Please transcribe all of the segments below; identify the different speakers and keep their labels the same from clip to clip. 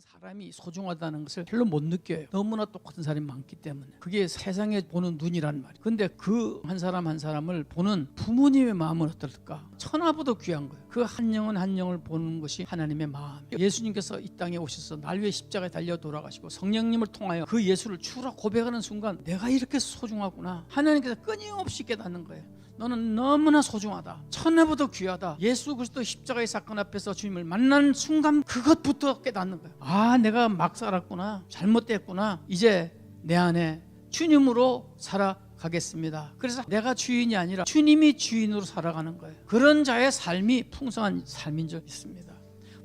Speaker 1: 사람이 소중하다는 것을 별로 못 느껴요. 너무나 똑같은 사람이 많기 때문에. 그게 세상에 보는 눈이란 말이에요. 근데 그 한 사람 한 사람을 보는 부모님의 마음은 어떨까? 천하보다 귀한 거예요. 그 한 영혼 한 영을 보는 것이 하나님의 마음. 예수님께서 이 땅에 오셔서 날 위해 십자가에 달려 돌아가시고 성령님을 통하여 그 예수를 주라 고백하는 순간 내가 이렇게 소중하구나. 하나님께서 끊임없이 깨닫는 거예요. 너는 너무나 소중하다. 천하보다 귀하다. 예수 그리스도 십자가의 사건 앞에서 주님을 만난 순간 그것부터 깨닫는 거예요. 아, 내가 막 살았구나. 잘못됐구나. 이제 내 안에 주님으로 살아가겠습니다. 그래서 내가 주인이 아니라 주님이 주인으로 살아가는 거예요. 그런 자의 삶이 풍성한 삶인 줄 있습니다.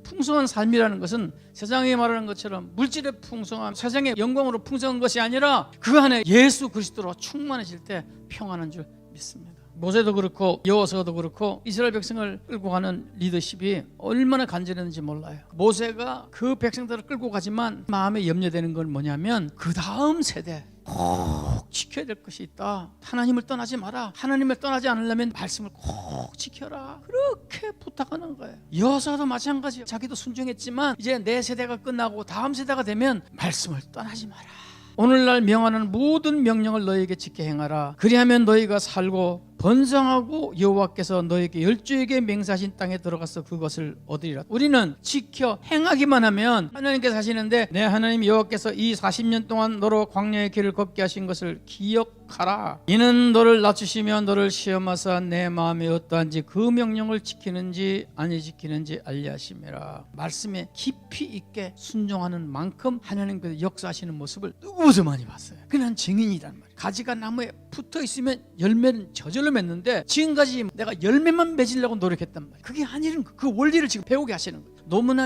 Speaker 1: 풍성한 삶이라는 것은 세상에 말하는 것처럼 물질의 풍성함, 세상의 영광으로 풍성한 것이 아니라 그 안에 예수 그리스도로 충만해질 때 평안한 줄 믿습니다. 모세도 그렇고 여호수아도 그렇고 이스라엘 백성을 끌고 가는 리더십이 얼마나 간절했는지 몰라요. 모세가 그 백성들을 끌고 가지만 마음에 염려되는 건 뭐냐면 그 다음 세대 꼭 지켜야 될 것이 있다. 하나님을 떠나지 마라. 하나님을 떠나지 않으려면 말씀을 꼭 지켜라. 그렇게 부탁하는 거예요. 여호수아도 마찬가지예요. 자기도 순종했지만 이제 내 세대가 끝나고 다음 세대가 되면 말씀을 떠나지 마라. 오늘날 명하는 모든 명령을 너에게 지켜 행하라. 그리하면 너희가 살고 번성하고 여호와께서 너에게 열주에게 맹세하신 땅에 들어가서 그것을 얻으리라. 우리는 지켜 행하기만 하면 하나님께서 하시는데 내 하나님 여호와께서 이 40년 동안 너로 광야의 길을 걷게 하신 것을 기억 하라. 이는 너를 낮추시며 너를 시험하사 내 마음에 어떠한지 그 명령을 지키는지 아니 지키는지 알리하심이라. 말씀에 깊이 있게 순종하는 만큼 하나님께서 역사하시는 모습을 누구도 많이 봤어요. 그냥 증인이란 말이에요. 가지가 나무에 붙어 있으면 열매는 저절로 맺는데 지금까지 내가 열매만 맺으려고 노력했단 말이에요. 그게 아니는 거. 그 원리를 지금 배우게 하시는 거예요.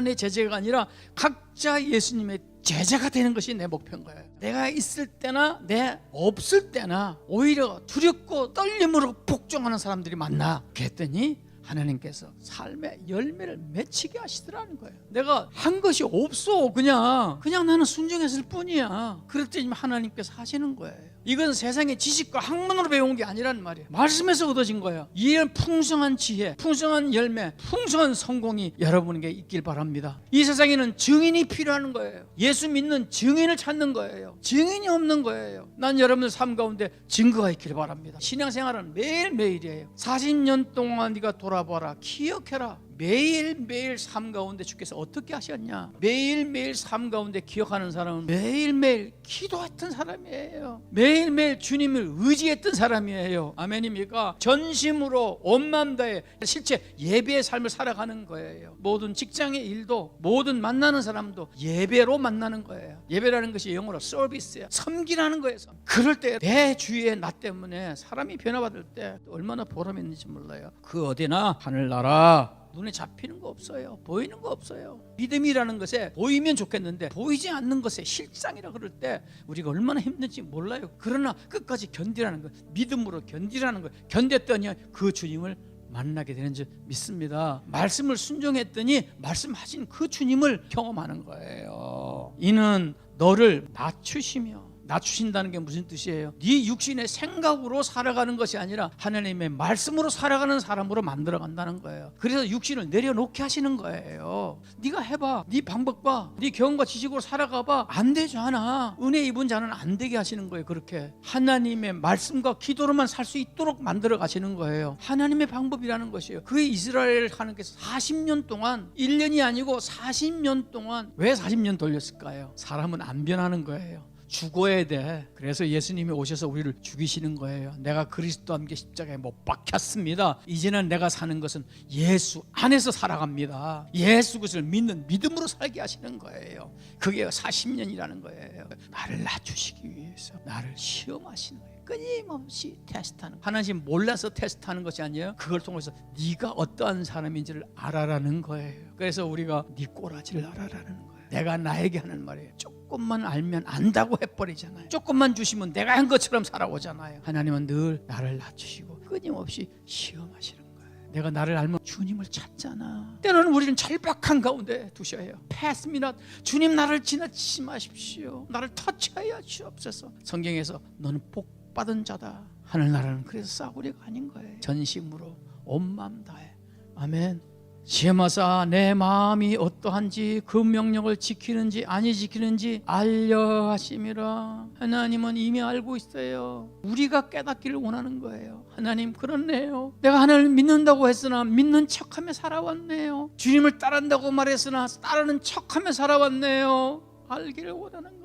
Speaker 1: 내 제자가 아니라 각자 예수님의 제자가 되는 것이 내 목표인 거예요. 내가 있을 때나 내 없을 때나 오히려 두렵고 떨림으로 복종하는 사람들이 많나 그랬더니 하나님께서 삶의 열매를 맺히게 하시더라는 거예요. 내가 한 것이 없어 그냥 그냥 나는 순종했을 뿐이야. 그랬더니 하나님께서 하시는 거예요. 이건 세상의 지식과 학문으로 배운 게 아니란 말이에요. 말씀에서 얻어진 거예요. 이런 풍성한 지혜, 풍성한 열매, 풍성한 성공이 여러분에게 있길 바랍니다. 이 세상에는 증인이 필요한 거예요. 예수 믿는 증인을 찾는 거예요. 증인이 없는 거예요. 난 여러분들 삶 가운데 증거가 있길 바랍니다. 신앙생활은 매일매일이에요. 40년 동안 네가 돌아봐라. 기억해라. 매일매일 삶 가운데 주께서 어떻게 하셨냐? 매일매일 삶 가운데 기억하는 사람은 매일매일 기도했던 사람이에요. 매일매일 주님을 의지했던 사람이에요. 아멘입니까? 전심으로 온 마음 다해 실제 예배의 삶을 살아가는 거예요. 모든 직장의 일도 모든 만나는 사람도 예배로 만나는 거예요. 예배라는 것이 영어로 서비스예요. 섬기라는 거예요 그럴 때 내 주위에 나 때문에 사람이 변화받을 때 얼마나 보람 있는지 몰라요. 그 어디나 하늘나라 눈에 잡히는 거 없어요. 보이는 거 없어요. 믿음이라는 것에 보이면 좋겠는데 보이지 않는 것에 실상이라 그럴 때 우리가 얼마나 힘든지 몰라요. 그러나 끝까지 견디라는 것, 믿음으로 견디라는 것, 견뎠더니 그 주님을 만나게 되는 줄 믿습니다. 말씀을 순종했더니 말씀하신 그 주님을 경험하는 거예요. 이는 너를 낮추시며 낮추신다는 게 무슨 뜻이에요? 네 육신의 생각으로 살아가는 것이 아니라 하나님의 말씀으로 살아가는 사람으로 만들어 간다는 거예요. 그래서 육신을 내려놓게 하시는 거예요. 네가 해봐. 네 방법 봐. 네 경험과 지식으로 살아가 봐. 안 되잖아. 은혜 입은 자는 안 되게 하시는 거예요. 그렇게 하나님의 말씀과 기도로만 살 수 있도록 만들어 가시는 거예요. 하나님의 방법이라는 것이에요. 그 이스라엘 하나님께서 40년 동안 1년이 아니고 40년 동안 왜 40년 돌렸을까요? 사람은 안 변하는 거예요. 죽어야 돼. 그래서 예수님이 오셔서 우리를 죽이시는 거예요. 내가 그리스도와 함께 십자가에 못 박혔습니다. 이제는 내가 사는 것은 예수 안에서 살아갑니다. 예수 그리스도를 믿는 믿음으로 살게 하시는 거예요. 그게 40년이라는 거예요. 나를 낮추시기 위해서 나를 시험하시는 거예요. 끊임없이 테스트하는 하나님 몰라서 테스트하는 것이 아니에요. 그걸 통해서 네가 어떠한 사람인지를 알아라는 거예요. 그래서 우리가 네 꼬라지를 알아라는 거예요. 내가 나에게 하는 말이에요. 조금만 알면 안다고 해버리잖아요. 조금만 주시면 내가 한 것처럼 살아오잖아요. 하나님은 늘 나를 낮추시고 끊임없이 시험하시는 거예요. 내가 나를 알면 주님을 찾잖아. 때로는 우리는 절박한 가운데 두셔야 해요. 패스미나 주님 나를 지나치지 마십시오. 나를 터치하여 주옵소서. 성경에서 너는 복 받은 자다. 하늘나라는 그래서 싸구려가 아닌 거예요. 전심으로 온 마음 다해. 아멘. 시험하사 내 마음이 어떠한지 그 명령을 지키는지 아니 지키는지 알려 하심이라. 하나님은 이미 알고 있어요. 우리가 깨닫기를 원하는 거예요. 하나님 그렇네요. 내가 하나님을 믿는다고 했으나 믿는 척하며 살아왔네요. 주님을 따른다고 말했으나 따르는 척하며 살아왔네요. 알기를 원하는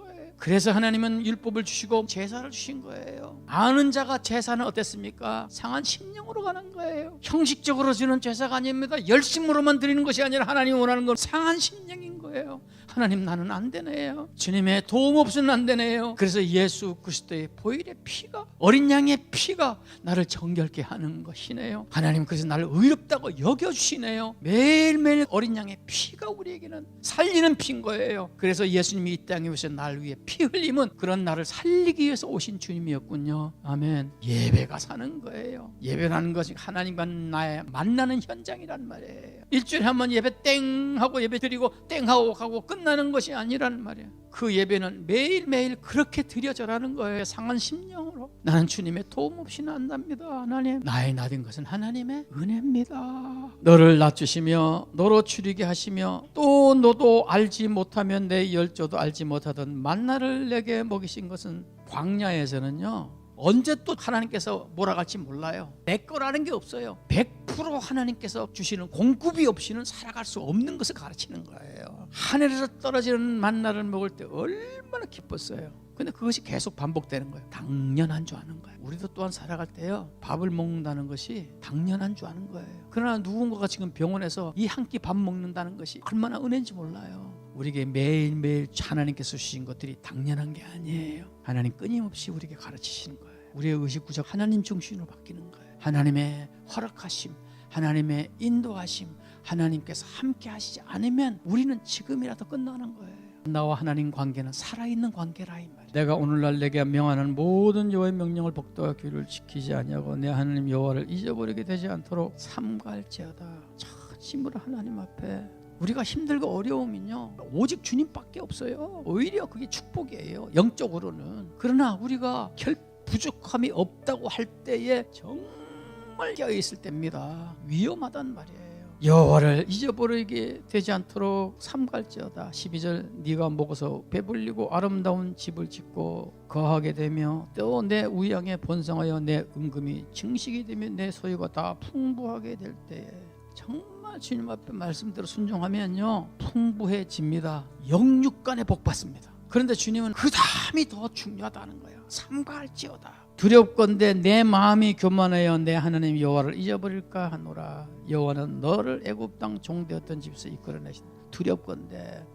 Speaker 1: 그래서 하나님은 율법을 주시고 제사를 주신 거예요. 아는 자가 제사는 어땠습니까? 상한 심령으로 가는 거예요. 형식적으로 주는 제사가 아닙니다. 열심으로만 드리는 것이 아니라 하나님 원하는 건 상한 심령인 거예요 하나님 나는 안 되네요. 주님의 도움 없이는 안 되네요. 그래서 예수 그리스도의 보일의 피가 어린 양의 피가 나를 정결케 하는 것이네요. 하나님 그래서 나를 의롭다고 여겨 주시네요. 매일매일 어린 양의 피가 우리에게는 살리는 피인 거예요. 그래서 예수님이 이 땅에 오셔 날 위해 피 흘림은 그런 나를 살리기 위해서 오신 주님이었군요. 아멘. 예배가 사는 거예요. 예배라는 것이 하나님과 나의 만나는 현장이란 말이에요. 일주일에 한 번 예배 땡 하고 예배 드리고 땡 하고 가고 끝 나는 것이 아니란 말이에요 그 예배는 매일매일 그렇게 드려져라는 거예요. 상한 심령으로. 나는 주님의 도움 없이는 안답니다. 하나님. 나의 나된 것은 하나님의 은혜입니다. 너를 낮추시며 너로 추리게 하시며 또 너도 알지 못하면 내 열조도 알지 못하던 만나를 내게 먹이신 것은 광야에서는요 언제 또 하나님께서 몰아갈지 몰라요. 내 거라는 게 없어요. 100% 하나님께서 주시는 공급이 없이는 살아갈 수 없는 것을 가르치는 거예요. 하늘에서 떨어지는 만나를 먹을 때 얼마나 기뻤어요. 근데 그것이 계속 반복되는 거예요. 당연한 줄 아는 거예요. 우리도 또한 살아갈 때요. 밥을 먹는다는 것이 당연한 줄 아는 거예요. 그러나 누군가가 지금 병원에서 이 한 끼 밥 먹는다는 것이 얼마나 은혜인지 몰라요. 우리에게 매일매일 하나님께서 주신 것들이 당연한 게 아니에요. 하나님 끊임없이 우리에게 가르치시는 거예요. 우리의 의식구적 하나님 중심으로 바뀌는 거예요. 하나님의 허락하심, 하나님의 인도하심, 하나님께서 함께 하시지 않으면 우리는 지금이라도 끝나는 거예요. 나와 하나님 관계는 살아있는 관계라 이 말이에요. 내가 오늘날 내게 명하는 모든 여호와의 명령을 복도와 규를 지키지 아니하고 내 하나님 여호와를 잊어버리게 되지 않도록 삼갈지어다. 진심으로 하나님 앞에 우리가 힘들고 어려우면요 오직 주님밖에 없어요 오히려 그게 축복이에요 영적으로는 그러나 우리가 결 부족함이 없다고 할 때에 정말 깨어 있을 때입니다 위험하단 말이에요 여호와를 잊어버리게 되지 않도록 삼갈지어다 12절 네가 먹어서 배불리고 아름다운 집을 짓고 거하게 되며 또 내 우양에 번성하여 내 은금이 증식이 되며 내 소유가 다 풍부하게 될 때에 정말 주님 앞에 말씀대로 순종하면요 풍부해집니다. 영육간에 복 받습니다. 그런데 주님은 그 다음이 더 중요하다는 거예요. 삼가할지어다. 두렵건대 내 마음이 교만하여 내 하나님 여호와를 잊어버릴까 하노라. 여호와는 너를 애굽 땅 종되었던 집에서 이끌어내신 두렵건대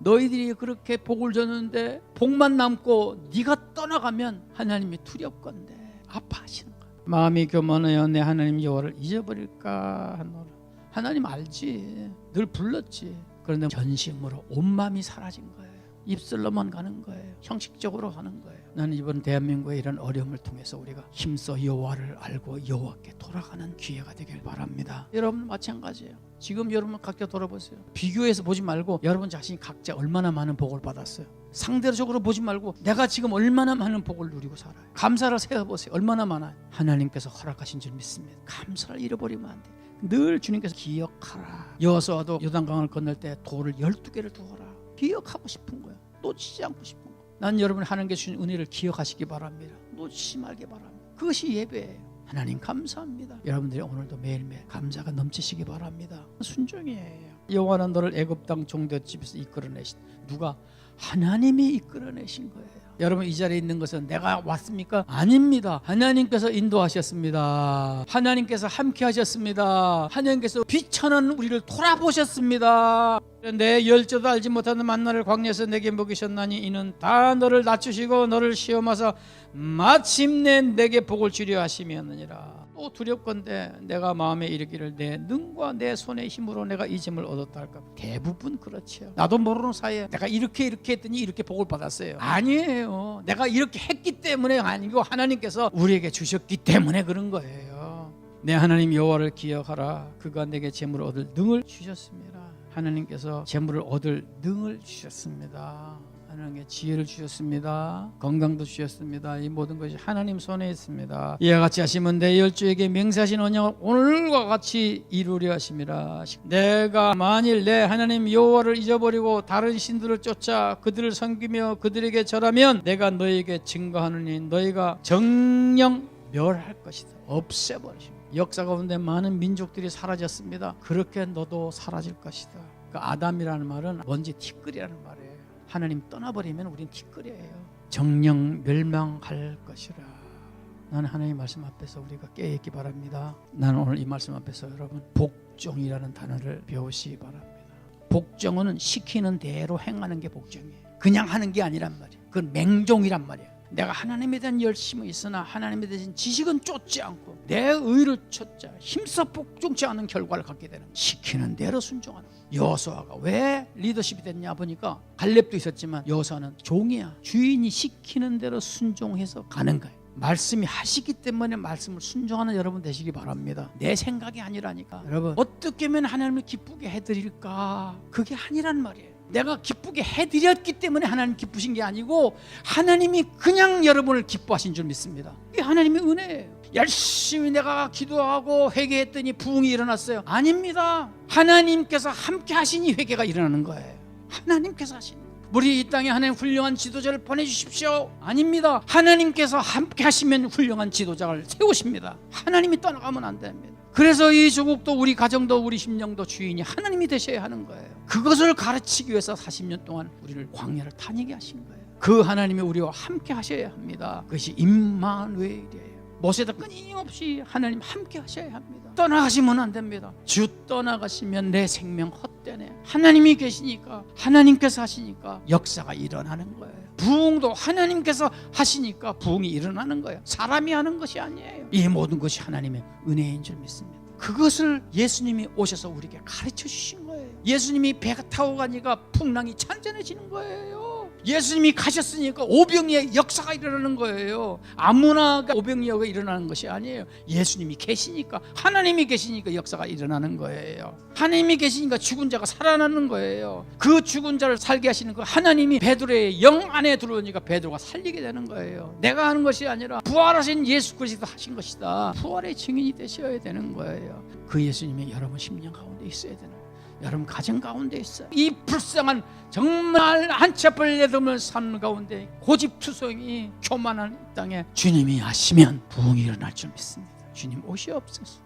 Speaker 1: 너희들이 그렇게 복을 줬는데 복만 남고 네가 떠나가면 하나님이 두렵건대 아파하시는 거야. 마음이 교만하여 내 하나님 여호와를 잊어버릴까 하노라. 하나님 알지. 늘 불렀지. 그런데 전심으로 온 마음이 사라진 거예요. 입술로만 가는 거예요. 형식적으로 하는 거예요. 나는 이번 대한민국의 이런 어려움을 통해서 우리가 힘써 여호와를 알고 여호와께 돌아가는 기회가 되길 바랍니다. 여러분 마찬가지예요. 지금 여러분 각자 돌아보세요. 비교해서 보지 말고 여러분 자신이 각자 얼마나 많은 복을 받았어요. 상대적으로 보지 말고 내가 지금 얼마나 많은 복을 누리고 살아요. 감사를 세어보세요. 얼마나 많아요. 하나님께서 허락하신 줄 믿습니다. 감사를 잃어버리면 안 돼. 늘 주님께서 기억하라. 여호수아도 요단강을 건널 때 돌을 12개를 두어라. 기억하고 싶은 거예요. 놓치지 않고 싶은 거예요. 난 여러분 하나님께 주신 은혜를 기억하시기 바랍니다. 놓치지 말기 바랍니다. 그것이 예배예요. 하나님 감사합니다. 여러분들이 오늘도 매일매일 감사가 넘치시기 바랍니다. 순종이에요. 여호와는 너를 애굽 땅 종되었 집에서 이끌어내신 누가 하나님이 이끌어내신 거예요. 여러분 이 자리에 있는 것은 내가 왔습니까? 아닙니다. 하나님께서 인도하셨습니다. 하나님께서 함께 하셨습니다. 하나님께서 비천한 우리를 돌아보셨습니다. 내 열조도 알지 못하는 만나를 광야에서 내게 먹이셨나니 이는 다 너를 낮추시고 너를 시험하사 마침내 내게 복을 주려 하심이었느니라. 또 두렵건대 내가 마음에 이르기를 내 능과 내 손의 힘으로 내가 이 짐을 얻었다 할까? 대부분 그렇죠 나도 모르는 사이에 내가 이렇게 이렇게 했더니 이렇게 복을 받았어요. 아니에요. 내가 이렇게 했기 때문에 아니고 하나님께서 우리에게 주셨기 때문에 그런 거예요. 내 하나님 여호와를 기억하라. 그가 내게 재물을 얻을 능을 주셨습니다. 하나님께서 재물을 얻을 능을 주셨습니다 하나님께 지혜를 주셨습니다. 건강도 주셨습니다. 이 모든 것이 하나님 손에 있습니다. 이와 같이 하시면 내 열주에게 맹세하신 언약을 오늘과 같이 이루려 하심이라. 내가 만일 내 하나님 여호와를 잊어버리고 다른 신들을 쫓아 그들을 섬기며 그들에게 절하면 내가 너에게 증거하느니 너희가 정령 멸할 것이다. 없애버리십니다. 역사 가운데 많은 민족들이 사라졌습니다. 그렇게 너도 사라질 것이다. 그 아담이라는 말은 먼지 티끌이라는 말이에요. 하나님 떠나버리면 우린 티끌이에요. 정령 멸망할 것이라. 나는 하나님 말씀 앞에서 우리가 깨있기 바랍니다. 나는 오늘 이 말씀 앞에서 여러분 복종이라는 단어를 배우시기 바랍니다. 복종은 시키는 대로 행하는 게 복종이에요. 그냥 하는 게 아니란 말이에요. 그건 맹종이란 말이에요. 내가 하나님에 대한 열심은 있으나 하나님에 대한 지식은 쫓지 않고 내 의를 찾자 힘써 복종치 않은 결과를 갖게 되는. 시키는 대로 순종하는. 여호수아가 왜 리더십이 됐냐 보니까 갈렙도 있었지만 여호수아는 종이야 주인이 시키는 대로 순종해서 가는 거예요. 말씀이 하시기 때문에 말씀을 순종하는 여러분 되시기 바랍니다. 내 생각이 아니라니까. 여러분 어떻게 하면 하나님을 기쁘게 해드릴까? 그게 아니란 말이에요. 내가 기쁘게 해드렸기 때문에 하나님 기쁘신 게 아니고 하나님이 그냥 여러분을 기뻐하신 줄 믿습니다. 이게 하나님의 은혜예요. 열심히 내가 기도하고 회개했더니 부흥이 일어났어요. 아닙니다. 하나님께서 함께 하시니 회개가 일어나는 거예요. 하나님께서 하시는. 우리 이 땅에 하나님 훌륭한 지도자를 보내주십시오. 아닙니다. 하나님께서 함께 하시면 훌륭한 지도자를 세우십니다. 하나님이 떠나가면 안 됩니다. 그래서 이 조국도 우리 가정도 우리 심령도 주인이 하나님이 되셔야 하는 거예요. 그것을 가르치기 위해서 40년 동안 우리를 광야를 다니게 하신 거예요. 그 하나님이 우리와 함께 하셔야 합니다. 그것이 임마누엘이에요. 모세도 끊임없이 하나님 함께 하셔야 합니다. 떠나가시면 안 됩니다. 주 떠나가시면 내 생명 헛되네. 하나님이 계시니까 하나님께서 하시니까 역사가 일어나는 거예요. 부흥도 하나님께서 하시니까 부흥이 일어나는 거예요. 사람이 하는 것이 아니에요. 이 모든 것이 하나님의 은혜인 줄 믿습니다. 그것을 예수님이 오셔서 우리에게 가르쳐 주신 거예요. 예수님이 배가 타고 가니까 풍랑이 잔잔해지는 거예요. 예수님이 가셨으니까 오병이의 역사가 일어나는 거예요. 아무나가 오병이어가 일어나는 것이 아니에요. 예수님이 계시니까 하나님이 계시니까 역사가 일어나는 거예요. 하나님이 계시니까 죽은 자가 살아나는 거예요. 그 죽은 자를 살게 하시는 거 하나님이 베드로의 영 안에 들어오니까 베드로가 살리게 되는 거예요. 내가 하는 것이 아니라 부활하신 예수 그리스도 하신 것이다. 부활의 증인이 되셔야 되는 거예요. 그 예수님이 여러분 심령 가운데 있어야 되는 거예요. 여러분 가정 가운데 있어요. 이 불쌍한 정말 한채벌 내듬을 삶 가운데 고집투성이 교만한 이 땅에 주님이 하시면 부흥이 일어날 줄 믿습니다. 주님 오시옵소서.